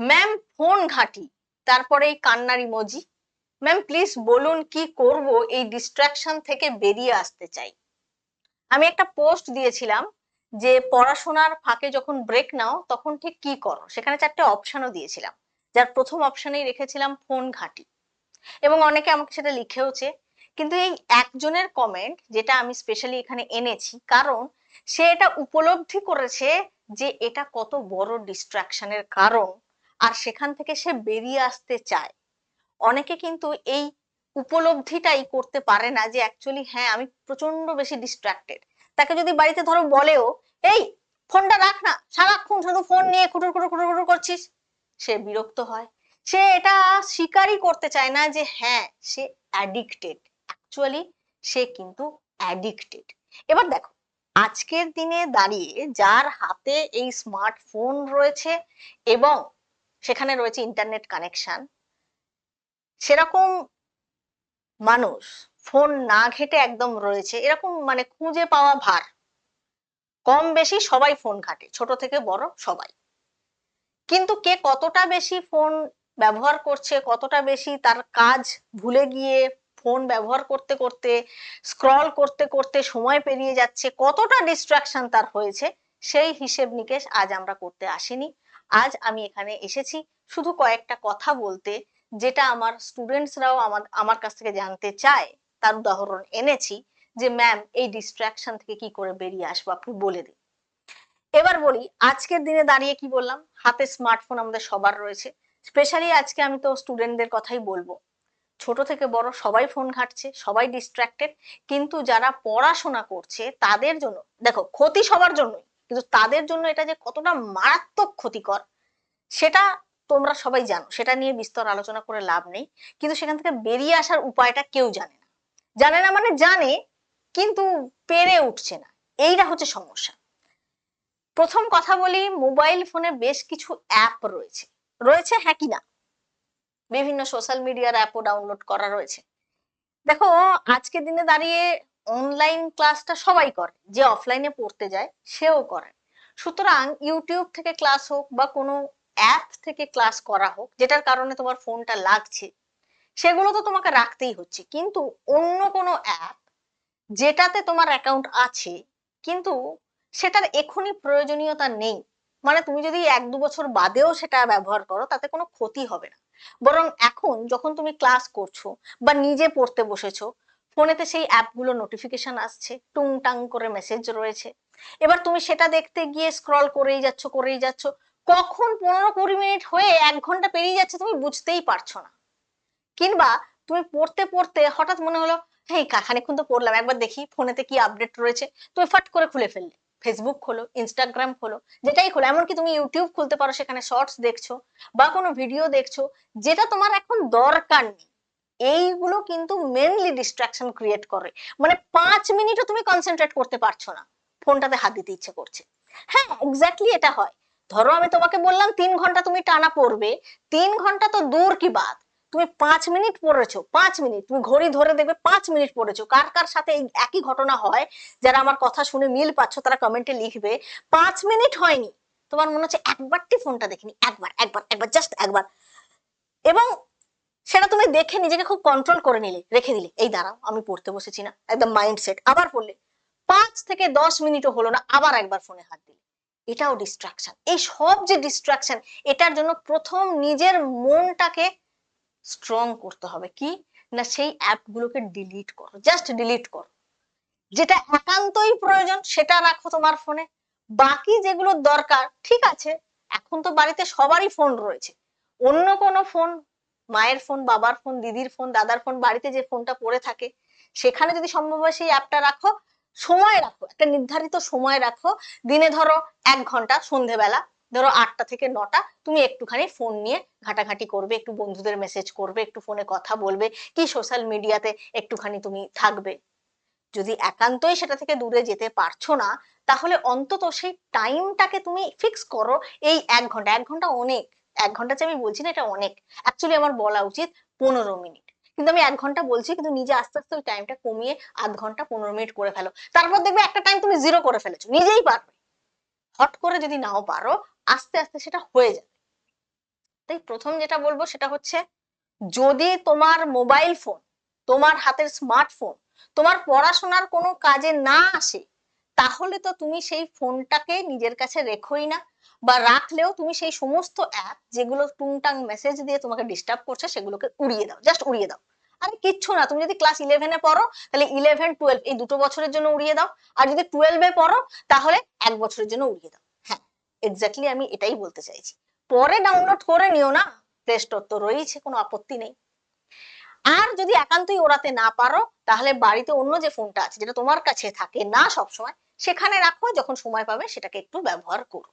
Ma'am phone ঘাঁটি। তারপরে কান্নার ইমোজি ম্যাম প্লিজ বলুন কি করব এই ডিস্ট্রাকশন থেকে বেরিয়ে আসতে চাই। আমি একটা পোস্ট দিয়েছিলাম যে পড়াশোনার ফাঁকে যখন ব্রেক নাও, তখন ঠিক কি করো? সেখানে চারটে অপশনও দিয়েছিলাম। যার প্রথম অপশনেই রেখেছিলাম ফোন ঘাঁটি। এবং অনেকে আমাকে সেটা লিখেওছে। কিন্তু এই একজনের কমেন্ট যেটা আমি স্পেশালি এখানে এনেছি, কারণ সে এটা উপলব্ধি করেছে যে এটা কত বড় ডিস্ট্রাকশনের কারণ। আর সেখান থেকে সে বেরিয়ে আসতে চায়। অনেকে কিন্তু এই উপলব্ধিটাই করতে পারে না যে অ্যাকচুয়ালি হ্যাঁ আমি প্রচণ্ড বেশি ডিস্ট্রাক্টেড তাকে যদি বাড়িতে ধরো বলেও, এই, ফোনটা রাখ না, সারাক্ষণ শুধু ফোন নিয়ে খুটুর খুটুর খুটুর খুটুর করছিস। সে বিরক্ত হয়। সে এটা স্বীকারই করতে চায় না যে হ্যাঁ সে অ্যাডিক্টেড অ্যাকচুয়ালি সে কিন্তু অ্যাডিক্টেড এবার দেখো, আজকের দিনে দাঁড়িয়ে যার হাতে এই স্মার্টফোন রয়েছে এবং সেখানে রয়েছে ইন্টারনেট কানেকশন সেরকম মানুষ ফোন না ঘেটে একদম রয়েছে, এরকম মানে খুঁজে পাওয়া ভার। কম বেশি সবাই ফোন ঘাটে, ছোট থেকে বড় সবাই। কিন্তু কে কতটা বেশি ফোন ব্যবহার করছে, কতটা বেশি তার কাজ ভুলে গিয়ে ফোন ব্যবহার করতে করতে স্ক্রল করতে করতে সময় পেরিয়ে যাচ্ছে, কতটা ডিস্ট্রাকশন তার হয়েছে, সেই হিসেব নিকেশ আজ আমরা করতে আসিনি। আজ আমি এখানে এসেছি শুধু কয়েকটা কথা বলতে, যেটা আমার স্টুডেন্টসরাও আমার আমার কাছ থেকে জানতে চায়। তার উদাহরণ এনেছি যে ম্যাম এই ডিস্ট্রাকশন থেকে কি করে বেরিয়ে আসব? আপনি বলে দিন। এবার বলি, আজকের দিনে দাঁড়িয়ে কি বললাম? হাতে স্মার্টফোন আমাদের সবার রয়েছে। স্পেশালি আজকে আমি তো স্টুডেন্টদের কথাই বলব। ছোট থেকে বড় সবাই ফোন ঘাটছে, সবাই ডিস্ট্রাক্টেড কিন্তু যারা পড়াশোনা করছে, তাদের জন্য, দেখো, ক্ষতি সবার জন্যই। কিন্তু তাদের জন্য এটা যে কতটা মারাত্মক ক্ষতিকর, সেটা তোমরা সবাই জানো। সেটা নিয়ে বিস্তর আলোচনা করে লাভ নেই। কিন্তু সেখান থেকে বেরিয়ে আসার উপায়টা কেউ জানে না। জানে না মানে জানে, কিন্তু পেরে উঠছে না। এইটা হচ্ছে সমস্যা। প্রথম কথা বলি, মোবাইল ফোনে বেশ কিছু অ্যাপ রয়েছে। রয়েছে হ্যাঁ কি না? বিভিন্ন সোশ্যাল মিডিয়ার অ্যাপও ডাউনলোড করা রয়েছে। দেখো, আজকের দিনে দাঁড়িয়ে অনলাইন ক্লাসটা সবাই করে, যে অফলাইনে পড়তে যায়, সেও করে। সুতরাং ইউটিউব থেকে ক্লাস হোক বা কোনো অ্যাপ থেকে ক্লাস করা হোক, যেটার কারণে তোমার ফোনটা লাগছে, সেগুলো তো তোমাকে রাখতেই হচ্ছে। কিন্তু অন্য কোনো অ্যাপ যেটাতে তোমার অ্যাকাউন্ট আছে, কিন্তু সেটার এখনই প্রয়োজনীয়তা নেই। মানে তুমি যদি এক দু বছর বাদেও সেটা ব্যবহার করো, তাতে কোনো ক্ষতি হবে না। বরং এখন যখন তুমি ক্লাস করছ বা নিজে পড়তে বসেছো ফোনেতে সেই অ্যাপগুলো নোটিফিকেশন আসছে, টুংটাং করে মেসেজ রয়েছে। এবার তুমি সেটা দেখতে গিয়ে স্ক্রল করেই যাচ্ছ করেই যাচ্ছ, কখন পনেরো কুড়ি মিনিট হয়ে এক ঘণ্টা পেরিয়ে যাচ্ছে তুমি বুঝতেই পারছ না। কিংবা তুমি পড়তে পড়তে হঠাৎ মনে হলো হ্যাঁ খানিক্ষণ তো পড়লাম, একবার দেখি ফোনেতে কি আপডেট রয়েছে। তুমি ফাট করে খুলে ফেললে। ফেসবুক খোলো ইনস্টাগ্রাম খোলো, যেটাই খোলো, এমনকি তুমি ইউটিউব খুলতে পারো, সেখানে শর্টস দেখছ বা কোনো ভিডিও দেখছ, যেটা তোমার এখন দরকার নেই। এইগুলো কিন্তু মেনলি ডিস্ট্রাকশন ক্রিয়েট করে। মানে পাঁচ মিনিটও তুমি কনসেন্ট্রেট করতে পারছ না। ফোনটাতে হাত দিতে ইচ্ছে করছে। হ্যাঁ এক্স্যাক্টলি এটা হয়। ধরো আমি তোমাকে বললাম তিন ঘণ্টা তুমি টানা পড়বে, তিন ঘণ্টা তো দূর কি বাদ তুমি পাঁচ মিনিট পড়েছো, পাঁচ মিনিট। তুমি ঘড়ি ধরে দেখবে পাঁচ মিনিট পড়েছো। কার কার সাথে এই একই ঘটনা হয়? যারা আমার কথা শুনে মিল পাচ্ছ, তারা কমেন্টে লিখবে, পাঁচ মিনিট হয়নি। তোমার মনে হচ্ছে একবারটি ফোনটা দেখিনি। একবার একবার একবার জাস্ট একবার। এবং সেটা তুমি দেখে নিজেকে খুব কন্ট্রোল করে নিলে, রেখে দিলে। এই দাঁড়াও, আমি পড়তে বসেছি না। একদম মাইন্ডসেট আবার পড়লে। পাঁচ থেকে দশ মিনিটও হলো না, আবার একবার ফোনে হাত দিলে। এটাও ডিস্ট্রাকশন এই সব যে ডিস্ট্রাকশন এটার জন্য প্রথম নিজের মনটাকে স্ট্রং করতে হবে। কি? না সেই অ্যাপগুলোকে ডিলিট করো। জাস্ট ডিলিট করো। যেটা একান্তই প্রয়োজন, সেটা রাখো তোমার ফোনে। বাকি যেগুলো দরকার, ঠিক আছে, এখন তো বাড়িতে সবারই ফোন রয়েছে। অন্য কোনো ফোন মায়ের ফোন বাবার ফোন দিদির ফোন দাদার ফোন বাড়িতে যে ফোনটা পড়ে থাকে, সেখানে যদি সম্ভব হয় সেই অ্যাপটা রাখো, সময় রাখো, একটা নির্ধারিত সময় রাখো, দিনে ধরো এক ঘণ্টা, সন্ধেবেলা, ধরো আটটা থেকে নটা, তুমি একটুখানি ফোন নিয়ে ঘাটাঘাটি করবে, একটু বন্ধুদের মেসেজ করবে, একটু ফোনে কথা বলবে, কি সোশ্যাল মিডিয়াতে একটুখানি তুমি থাকবে। যদি একান্তই সেটা থেকে দূরে যেতে পারছ না, তাহলে অন্তত সেই টাইমটাকে তুমি ফিক্স করো, এই এক ঘণ্টা এক ঘণ্টা অনেক। এক ঘণ্টা আমি বলছি না, এটা অনেক। অ্যাকচুয়ালি আমার বলা উচিত পনেরো মিনিট। কিন্তু আমি এক ঘণ্টা বলছি, কিন্তু নিজে আস্তে আস্তে ওই টাইমটা কমিয়ে আধ ঘণ্টা পনেরো মিনিট করে ফেলো। তারপর দেখবে একটা টাইম তুমি জিরো করে ফেলেছো, নিজেই পারবে। হট করে যদি নাও পারো, আস্তে আস্তে সেটা হয়ে যাবে। তাই প্রথম যেটা বলব সেটা হচ্ছে, যদি তোমার মোবাইল ফোন তোমার হাতের স্মার্টফোন তোমার পড়াশোনার কোনো কাজে না আসে তাহলে তো তুমি সেই ফোনটাকে নিজের কাছে রেখোই না বা রাখলেও তুমি সেই সমস্ত অ্যাপ যেগুলো টুংটাং মেসেজ দিয়ে তোমাকে ডিস্টার্ব করছে সেগুলোকে উড়িয়ে দাও জাস্ট উড়িয়ে দাও। আরে কিচ্ছু না, তুমি যদি ক্লাস ইলেভেনে পড়ো, তাহলে ইলেভেন টুয়েলভ এই দুটো বছরের জন্য উড়িয়ে দাও। আর যদি টুয়েলভে পড়ো, তাহলে এক বছরের জন্য উড়িয়ে দাও। হ্যাঁ এক্স্যাক্টলি আমি এটাই বলতে চাইছি। পরে ডাউনলোড করে নিও না প্লে স্টোর তো রয়েছে কোনো আপত্তি নেই। আর যদি একান্তই ওড়াতে না পারো, তাহলে বাড়িতে অন্য যে ফোনটা আছে, যেটা তোমার কাছে থাকে না সবসময় সেখানে রাখো, যখন সময় পাবে সেটাকে একটু ব্যবহার করো।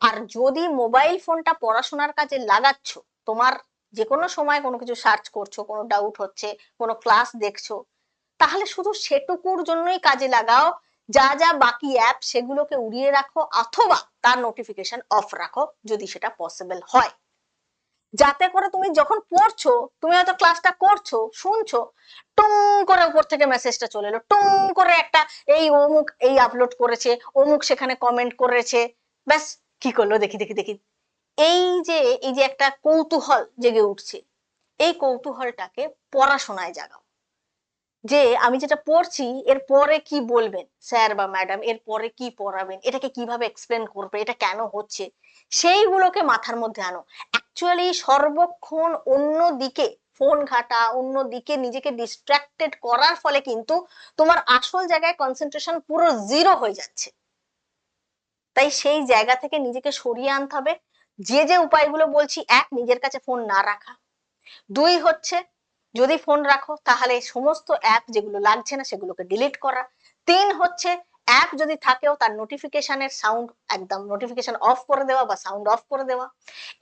আর যদি মোবাইল ফোনটা পড়াশোনার কাজে লাগাচ্ছ, তোমার যে কোনো সময় কোনো কিছু সার্চ করছ, কোনো ডাউট হচ্ছে, কোনো ক্লাস দেখছ, তাহলে শুধু সেটুকুর জন্যই কাজে লাগাও। যা যা বাকি অ্যাপ সেগুলোকে উড়িয়ে রাখো, অথবা তার নোটিফিকেশন অফ রাখো, যদি সেটা পসিবল হয়। যাতে করে তুমি যখন পড়ছো, তুমি হয়তো ক্লাসটা করছ, শুনছো, টুং করে উপর থেকে মেসেজটা চলে এলো। টুং করে একটা এই অমুক এই আপলোড করেছে, অমুক সেখানে কমেন্ট করেছে। ব্যাস, কি করল? দেখি দেখি দেখি। এই যে এই যে একটা কৌতূহল জেগে উঠছে, এই কৌতূহলটাকে পড়াশোনায় জাগাও। যে আমি যেটা পড়ছি, এর পরে কি বলবেন স্যার বা ম্যাডাম, এর পরে কি পড়াবেন, এটাকে কীভাবে এক্সপ্লেন করবে, এটা কেন হচ্ছে? সেইগুলোকে মাথার মধ্যে আনো। অ্যাকচুয়ালি সর্বক্ষণ অন্য দিকে ফোন ঘাটা, অন্য দিকে নিজেকে ডিস্ট্রাক্টেড করার ফলে কিন্তু তোমার আসল জায়গায় কনসেন্ট্রেশন পুরো জিরো হয়ে যাচ্ছে। তাই সেই জায়গা থেকে নিজেকে সরিয়ে আনতে হবে। যে যে উপায়গুলো বলছি, এক, নিজের কাছে ফোন না রাখা। দুই হচ্ছে, যদি ফোন রাখো তাহলে সমস্ত অ্যাপ যেগুলো লাগছে না সেগুলোকে ডিলিট করা। তিন হচ্ছে অ্যাপ যদি থাকেও তার নোটিফিকেশনের সাউন্ড একদম নোটিফিকেশন অফ করে দেওয়া বা সাউন্ড অফ করে দেওয়া।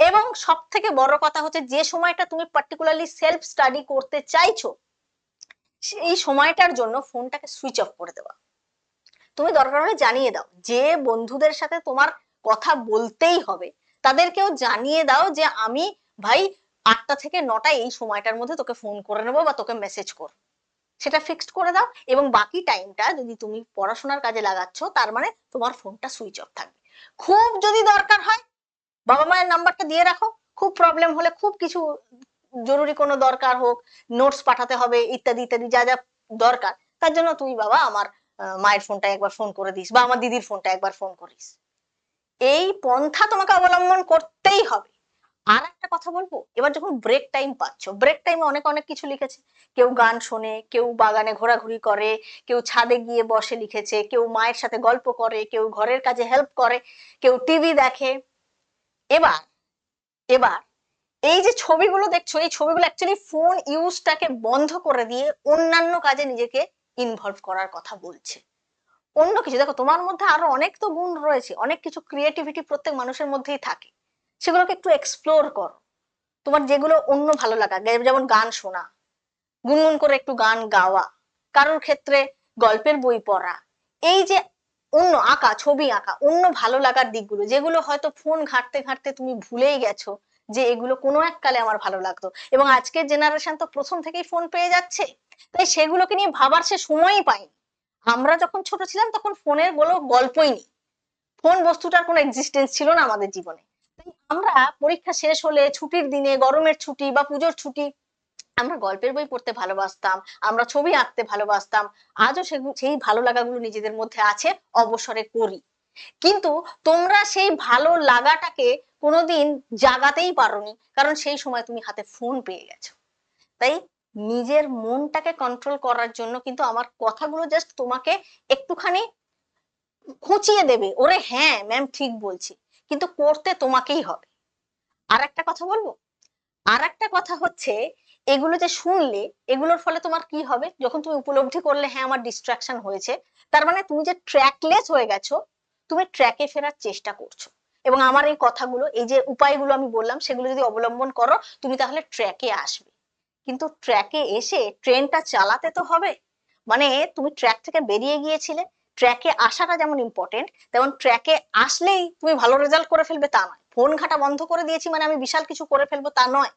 এবং সব থেকে বড় কথা হচ্ছে যে সময়টা তুমি পার্টিকুলারলি সেলফ স্টাডি করতে চাইছো এই সময়টার জন্য ফোনটাকে সুইচ অফ করে দেওয়া। তুমি দরকার হলে জানিয়ে দাও, যে বন্ধুদের সাথে তোমার কথা বলতেই হবে, তাদেরকেও জানিয়ে দাও যে আমি ভাই আটটা থেকে নটা এই সময়টার মধ্যে তোকে ফোন করে নেব বা তোকে মেসেজ করব। সেটা ফিক্সড করে দাও এবং বাকি টাইমটা যদি তুমি পড়াশোনার কাজে লাগাচ্ছ, তার মানে তোমার ফোনটা সুইচ অফ থাকবে। খুব যদি দরকার হয়, বাবা মায়ের নাম্বারটা দিয়ে রাখো। খুব প্রবলেম হলে খুব কিছু জরুরি কোনো দরকার হোক নোটস পাঠাতে হবে, ইত্যাদি ইত্যাদি, যা যা দরকার। তার জন্য তুই বাবা আমার মায়ের ফোনটা একবার ফোন করে দিস বা আমার দিদির ফোনটা একবার ফোন করিস। এই পন্থা তোমাকে অবলম্বন করতেই হবে। আর একটা কথা বলব? এবার যখন ব্রেক টাইম পাচ্ছ ব্রেক টাইমে অনেক অনেক কিছু লিখেছে। কেউ গান শোনে, কেউ বাগানে ঘোরাঘুরি করে, কেউ ছাদে গিয়ে বসে লিখেছে, কেউ মায়ের সাথে গল্প করে, কেউ ঘরের কাজে হেল্প করে, কেউ টিভি দেখে। এবার এবার এই যে ছবিগুলো দেখছ, এই ছবিগুলো অ্যাকচুয়ালি ফোন ইউজটাকে বন্ধ করে দিয়ে অন্যান্য কাজে নিজেকে ইনভলভ করার কথা বলছে। অন্য কিছু, দেখো তোমার মধ্যে আরও অনেক তো গুণ রয়েছে, অনেক কিছু ক্রিয়েটিভিটি প্রত্যেক মানুষের মধ্যেই থাকে। সেগুলোকে একটু এক্সপ্লোর করো। তোমার যেগুলো অন্য ভালো লাগা যেমন গান শোনা, গুনগুন করে একটু গান গাওয়া, কারোর ক্ষেত্রে গল্পের বই পড়া, এই যে অন্য আঁকা, ছবি আঁকা, অন্য ভালো লাগার দিকগুলো, যেগুলো হয়তো ফোন ঘাঁটতে ঘাঁটতে তুমি ভুলেই গেছো যে এগুলো কোনো এক কালে আমার ভালো লাগতো। এবং আজকের জেনারেশন তো প্রথম থেকেই ফোন পেয়ে যাচ্ছে। তাই সেগুলোকে নিয়ে ভাবার সে সময়ই পাইনি। আমরা যখন ছোট ছিলাম, তখন ফোনের বলো গল্পই নেই। ফোন বস্তুটার কোনো এক্সিস্টেন্স ছিল না আমাদের জীবনে। আমরা পরীক্ষা শেষ হলে ছুটির দিনে, গরমের ছুটি বা পুজোর ছুটি, আমরা গল্পের বই পড়তে ভালোবাসতাম, আমরা ছবি আঁকতে ভালোবাসতাম, আজও সেই ভালো লাগাগুলো নিজেদের মধ্যে আছে, অবসরে করি কিন্তু তোমরা সেই ভালো লাগাটাকে কোনোদিন জাগাতেই পারোনি, কারণ সেই সময় তুমি হাতে ফোন পেয়ে গেছো। তাই নিজের মনটাকে কন্ট্রোল করার জন্য কিন্তু আমার কথাগুলো জাস্ট তোমাকে একটুখানি খুঁচিয়ে দেবে, ওরে হ্যাঁ ম্যাম ঠিক বলছি। কিন্তু করতে তোমাকেই হবে। আর একটা কথা বলব? আর একটা কথা হচ্ছে, এগুলো যে শুনলে, এগুলোর ফলে তোমার কি হবে? যখন তুমি উপলব্ধি করলে হ্যাঁ আমার ডিস্ট্রাকশন হয়েছে, তার মানে তুমি যে ট্র্যাকলেস হয়ে গেছো, তুমি ট্র্যাকে ফেরার চেষ্টা করছ। এবং আমার এই কথাগুলো, এই যে উপায়গুলো আমি বললাম, সেগুলো যদি অবলম্বন করো, তুমি তাহলে ট্র্যাকে আসবে। কিন্তু ট্র্যাকে এসে ট্রেনটা চালাতে তো হবে। মানে তুমি ট্র্যাক থেকে বেরিয়ে গিয়েছিলে ট্র্যাকে আসাটা যেমন ইম্পর্টেন্ট তেমন ট্র্যাকে আসলেই তুমি ভালো রেজাল্ট করে ফেলবে তা নয়। ফোন ঘাটা বন্ধ করে দিয়েছি মানে আমি বিশাল কিছু করে ফেলব তা নয়।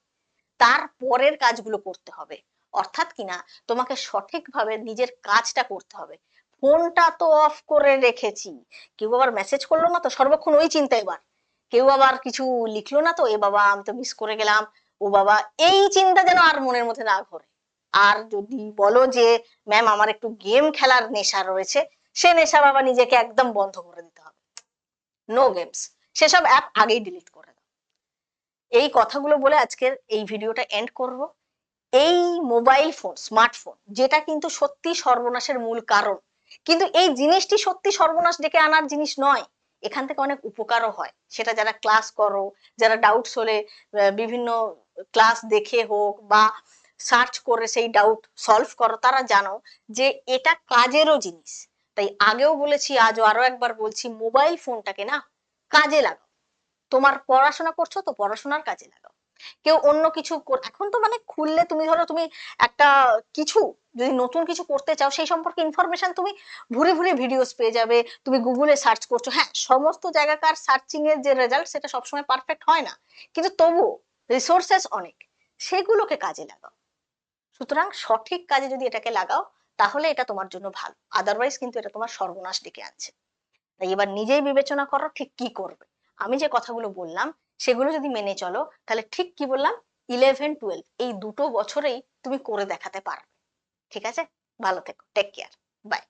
তার পরের কাজগুলো করতে হবে। অর্থাৎ কিনা তোমাকে সঠিকভাবে নিজের কাজটা করতে হবে। ফোনটা তো অফ করে রেখেছি। কেউ আবার মেসেজ করল না তো সর্বক্ষণ ওই চিন্তা এবার। কেউ আবার কিছু লিখলো না তো, এ বাবা, আমি তো মিস করে গেলাম। ও বাবা, এই চিন্তা যেন আর মনের মধ্যে না ঘোরে। আর যদি বলো যে ম্যাম আমার একটু গেম খেলার নেশা রয়েছে সে নেশা বাবা নিজেকে একদম বন্ধ করে দিতে হবে। নো গেমস সেসব অ্যাপ আগেই ডিলিট করে দাও। এই কথাগুলো বলে আজকের এই ভিডিওটা এন্ড করব। এই মোবাইল ফোন স্মার্টফোন যেটা কিন্তু সত্যি সর্বনাশের মূল কারণ। কিন্তু এই জিনিসটি সত্যি সর্বনাশ ডেকে আনার জিনিস নয়। এখান থেকে অনেক উপকারও হয়। সেটা যারা ক্লাস করো, যারা ডাউটস হলে বিভিন্ন ক্লাস দেখে হোক বা সার্চ করে সেই ডাউট সলভ করো, তারা জানো যে এটা কাজেরও জিনিস। তাই আগেও বলেছি, আজও আরও একবার বলছি মোবাইল ফোনটাকে না কাজে লাগাও। তোমার পড়াশোনা করছ তো পড়াশোনার কাজে লাগাও। কেউ অন্য কিছু এখন তো মানে খুললে তুমি ধরো তুমি একটা কিছু, যদি নতুন কিছু করতে চাও, সেই সম্পর্কে ইনফরমেশন তুমি ভুরে ভুরে ভিডিওস পেয়ে যাবে, তুমি গুগলে সার্চ করছ। হ্যাঁ সমস্ত জায়গাকার সার্চিং এর যে রেজাল্ট সেটা সবসময় পারফেক্ট হয় না। কিন্তু তবুও রিসোর্সেস অনেক, সেগুলোকে কাজে লাগাও। সুতরাং সঠিক কাজে যদি এটাকে লাগাও তাহলে এটা তোমার জন্য ভালো। আদারওয়াইজ কিন্তু এটা তোমার সর্বনাশ ডেকে আনছে। তাই এবার নিজেই বিবেচনা করো ঠিক কি করবে। আমি যে কথাগুলো বললাম, সেগুলো যদি মেনে চলো, তাহলে ঠিক কি বললাম? ইলেভেন টুয়েলভ এই দুটো বছরেই তুমি করে দেখাতে পারবে। ঠিক আছে? ভালো থেকো। Take care bye